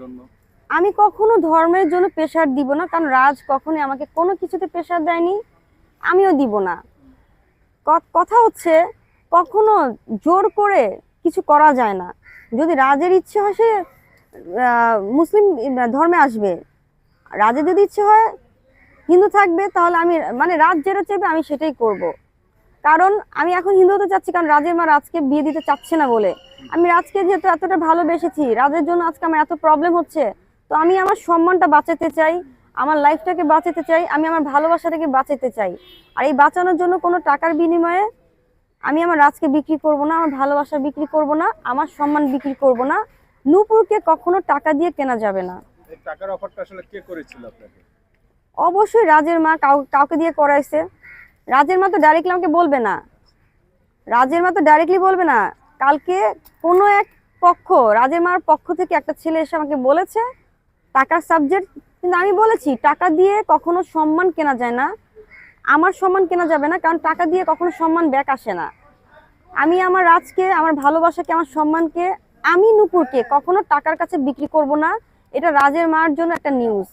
জন্য? আমি কখনো ধর্মের জন্য প্রেশার দিব না, কারণ রাজ কখনোই আমাকে কোনো কিছুতে প্রেশার দেয়নি, আমিও দিব না। কথা হচ্ছে, কখনো জোর করে কিছু করা যায় না। যদি রাজের ইচ্ছে হয়, সে মুসলিম ধর্মে আসবে। রাজের যদি ইচ্ছে হয়, হিন্দু থাকবে, তাহলে আমি মানে রাজ যেটা চাইবে, আমি সেটাই করব। কারণ আমি এখন হিন্দু হতে চাচ্ছি কারণ রাজের মা রাজকে বিয়ে দিতে চাচ্ছে না বলে। আমি রাজকে যেহেতু এতটা ভালোবেসেছি রাজের জন্য আজকে আমার এত প্রবলেম হচ্ছে তো আমি আমার সম্মানটা বাঁচাতে চাই আমার লাইফটাকে বাঁচাতে চাই আমি আমার ভালোবাসাটাকে বাঁচাতে চাই। আর এই বাঁচানোর জন্য কোনো টাকার বিনিময়ে আমি আমার রাজকে বিক্রি করব না আমার ভালোবাসা বিক্রি করব না আমার সম্মান বিক্রি করব না। নূপুরকে কখনো টাকা দিয়ে কেনা যাবে না। টাকার অফারটা আসলে কে করেছিল আপনাকে? অবশ্যই রাজের মা কাউ কাউকে দিয়ে করাইছে। রাজের মা তো ডাইরেক্টলি আমাকে বলবে না। রাজের মা তো ডাইরেক্টলি বলবে না। কালকে কোনো এক পক্ষ, রাজের মার পক্ষ থেকে একটা ছেলে এসে আমাকে বলেছে, টাকার সাবজেক্ট কিন্তু আমি বলেছি, টাকা দিয়ে কখনো সম্মান কেনা যায় না। আমার সম্মান কেনা যাবে না, কারণ টাকা দিয়ে কখনো সম্মান ব্যাক আসে না। আমি আমার রাজকে, আমার ভালোবাসাকে, আমার সম্মানকে, আমি নুপুরকে কখনো টাকার কাছে বিক্রি করব না। এটা রাজের মার জন্য একটা নিউজ